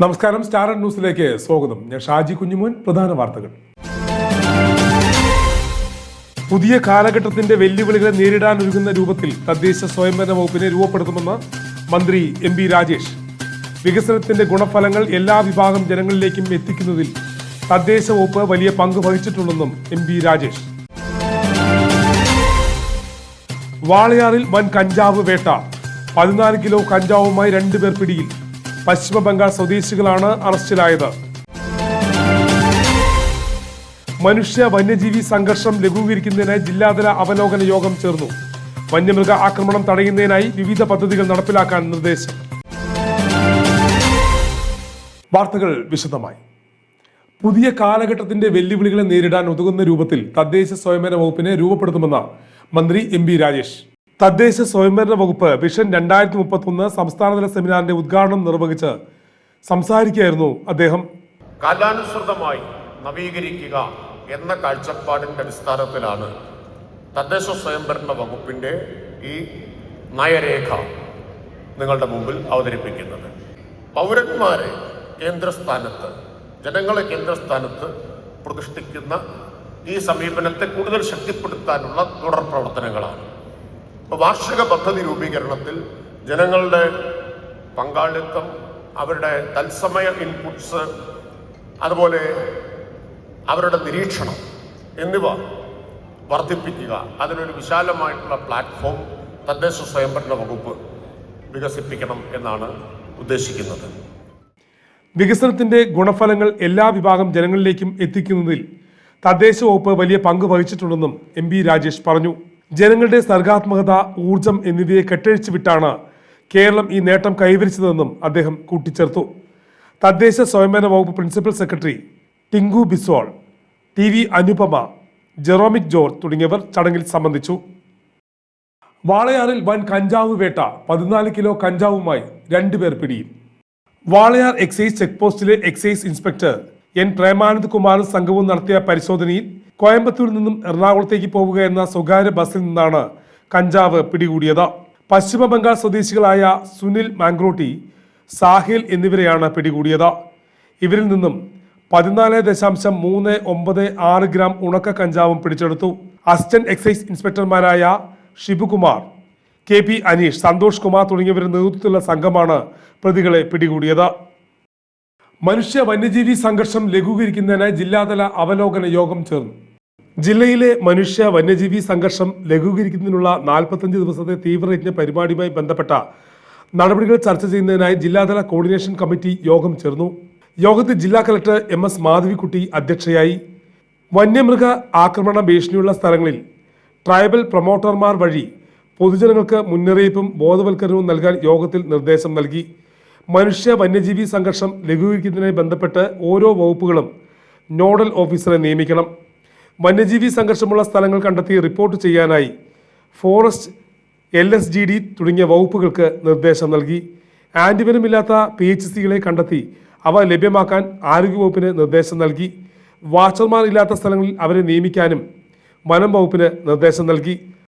നമസ്കാരം സ്റ്റാർ ന്യൂസിലേക്ക് സ്വാഗതം. ഞാൻ ഷാജി കുഞ്ഞുമോൻ പ്രധാന വാർത്തകൾ. പുതിയ കാലഘട്ടത്തിന്റെ വെല്ലുവിളികളെ നേരിടാൻ ഒരുങ്ങുന്ന രൂപത്തിൽ തദ്ദേശ സ്വയംഭരണ വകുപ്പിനെ രൂപപ്പെടുത്തുമെന്ന് മന്ത്രി എം ബി രാജേഷ്. വികസനത്തിന്റെ ഗുണഫലങ്ങൾ എല്ലാ വിഭാഗം ജനങ്ങളിലേക്കും എത്തിക്കുന്നതിൽ തദ്ദേശ വകുപ്പ് വലിയ പങ്ക് വഹിച്ചിട്ടുണ്ടെന്നും എം ബി രാജേഷ്. വാളയാറിൽ വൻ കഞ്ചാവ് വേട്ട. പതിനാല് കിലോ കഞ്ചാവുമായി രണ്ടുപേർ പിടിയിൽ. പശ്ചിമ ബംഗാൾ സ്വദേശികളാണ് അറസ്റ്റിലായത്. മനുഷ്യ വന്യജീവി സംഘർഷം ലഘൂകരിക്കുന്നതിന് ജില്ലാതല അവലോകന യോഗം ചേർന്നു. വന്യമൃഗ ആക്രമണം തടയുന്നതിനായി വിവിധ പദ്ധതികൾ നടപ്പിലാക്കാൻ നിർദ്ദേശം. വാർത്തകൾ വിശദമായി. പുതിയ കാലഘട്ടത്തിന്റെ വെല്ലുവിളികളെ നേരിടാൻ ഉതകുന്ന രൂപത്തിൽ തദ്ദേശ സ്വയംഭരണ വകുപ്പിനെ രൂപപ്പെടുത്തുമെന്ന് മന്ത്രി എം രാജേഷ്. തദ്ദേശ സ്വയംഭരണ വകുപ്പ് വിഷൻ രണ്ടായിരത്തി മുപ്പത്തൊന്ന് സംസ്ഥാനതല സെമിനാറിന്റെ ഉദ്ഘാടനം നിർവഹിച്ച് സംസാരിക്കുകയായിരുന്നു അദ്ദേഹം. കാലാനുസൃതമായി നവീകരിക്കുക എന്ന കാഴ്ചപ്പാടിന്റെ അടിസ്ഥാനത്തിലാണ് തദ്ദേശ സ്വയംഭരണ വകുപ്പിന്റെ ഈ നയരേഖ നിങ്ങളുടെ മുമ്പിൽ അവതരിപ്പിക്കുന്നത്. പൗരന്മാരെ കേന്ദ്രസ്ഥാനത്ത് ജനങ്ങളെ കേന്ദ്രസ്ഥാനത്ത് പ്രതിഷ്ഠിക്കുന്ന ഈ സമീപനത്തെ കൂടുതൽ ശക്തിപ്പെടുത്താനുള്ള തുടർ പ്രവർത്തനങ്ങളാണ്. ഇപ്പോൾ വാർഷിക പദ്ധതി രൂപീകരണത്തിൽ ജനങ്ങളുടെ പങ്കാളിത്തം അവരുടെ തത്സമയ ഇൻപുട്സ് അതുപോലെ അവരുടെ നിരീക്ഷണം എന്നിവ വർദ്ധിപ്പിക്കുക. അതിനൊരു വിശാലമായിട്ടുള്ള പ്ലാറ്റ്ഫോം തദ്ദേശ സ്വയംഭരണ വകുപ്പ് വികസിപ്പിക്കണം എന്നാണ് ഉദ്ദേശിക്കുന്നത്. വികസനത്തിന്റെ ഗുണഫലങ്ങൾ എല്ലാ വിഭാഗം ജനങ്ങളിലേക്കും എത്തിക്കുന്നതിൽ തദ്ദേശ വകുപ്പ് വലിയ പങ്ക് വഹിച്ചിട്ടുണ്ടെന്നും എം രാജേഷ് പറഞ്ഞു. ജനങ്ങളുടെ സർഗാത്മകത ഊർജം എന്നിവയെ കെട്ടഴിച്ചു വിട്ടാണ് കേരളം ഈ നേട്ടം കൈവരിച്ചതെന്നും അദ്ദേഹം കൂട്ടിച്ചേർത്തു. തദ്ദേശ സ്വയംഭരണ വകുപ്പ് principal secretary Tinku Biswal T V Anupama Jeromic George തുടങ്ങിയവർ ചടങ്ങിൽ സംബന്ധിച്ചു. വാളയാറിൽ വൻ കഞ്ചാവ് വേട്ട പതിനാല് കിലോ കഞ്ചാവുമായി രണ്ടുപേർ പിടിയിൽ. വാളയാർ എക്സൈസ് ചെക്ക് പോസ്റ്റിലെ എക്സൈസ് ഇൻസ്പെക്ടർ എൻ പ്രേമാനന്ദ് കുമാറും സംഘവും നടത്തിയ പരിശോധനയിൽ കോയമ്പത്തൂരിൽ നിന്നും എറണാകുളത്തേക്ക് പോവുക എന്ന സ്വകാര്യ ബസ്സിൽ നിന്നാണ് കഞ്ചാവ് പിടികൂടിയത്. പശ്ചിമ ബംഗാൾ സ്വദേശികളായ സുനിൽ മാംഗ്രോട്ടി സാഹിൽ എന്നിവരെയാണ് പിടികൂടിയത്. ഇവരിൽ നിന്നും പതിനാല് ദശാംശം മൂന്ന് ഒമ്പത് ആറ് ഗ്രാം ഉണക്ക കഞ്ചാവും പിടിച്ചെടുത്തു. അസിസ്റ്റന്റ് എക്സൈസ് ഇൻസ്പെക്ടർമാരായ ഷിബുകുമാർ കെ പി അനീഷ് സന്തോഷ് കുമാർ തുടങ്ങിയവരുടെ നേതൃത്വത്തിലുള്ള സംഘമാണ് പ്രതികളെ പിടികൂടിയത്. മനുഷ്യ വന്യജീവി സംഘർഷം ലഘൂകരിക്കുന്നതിനായി ജില്ലാതല അവലോകന യോഗം ചേർന്നു. ജില്ലയിലെ മനുഷ്യ വന്യജീവി സംഘർഷം ലഘൂകരിക്കുന്നതിനുള്ള നാൽപ്പത്തഞ്ച് ദിവസത്തെ തീവ്രയജ്ഞ പരിപാടിയുമായി ബന്ധപ്പെട്ട നടപടികൾ ചർച്ച ചെയ്യുന്നതിനായി ജില്ലാതല കോർഡിനേഷൻ കമ്മിറ്റി യോഗം ചേർന്നു. യോഗത്തിൽ ജില്ലാ കലക്ടർ എം എസ് മാധവിക്കുട്ടി അധ്യക്ഷയായി. വന്യമൃഗ ആക്രമണ ഭീഷണിയുള്ള സ്ഥലങ്ങളിൽ ട്രൈബൽ പ്രൊമോട്ടർമാർ വഴി പൊതുജനങ്ങൾക്ക് മുന്നറിയിപ്പും ബോധവൽക്കരണവും നൽകാൻ യോഗത്തിൽ നിർദ്ദേശം നൽകി. മനുഷ്യ വന്യജീവി സംഘർഷം ലഘൂകരിക്കുന്നതിനായി ബന്ധപ്പെട്ട് ഓരോ വകുപ്പുകളും നോഡൽ ഓഫീസറെ നിയമിക്കണം. വന്യജീവി സംഘർഷമുള്ള സ്ഥലങ്ങൾ കണ്ടെത്തി റിപ്പോർട്ട് ചെയ്യാനായി forest L S G D തുടങ്ങിയ വകുപ്പുകൾക്ക് നിർദ്ദേശം നൽകി. ആന്റിവനമില്ലാത്ത പി എച്ച് സികളെ കണ്ടെത്തി അവ ലഭ്യമാക്കാൻ ആരോഗ്യവകുപ്പിന് നിർദ്ദേശം നൽകി. വാച്ചർമാർ ഇല്ലാത്ത സ്ഥലങ്ങളിൽ അവരെ നിയമിക്കാനും വനം വകുപ്പിന് നിർദ്ദേശം നൽകി.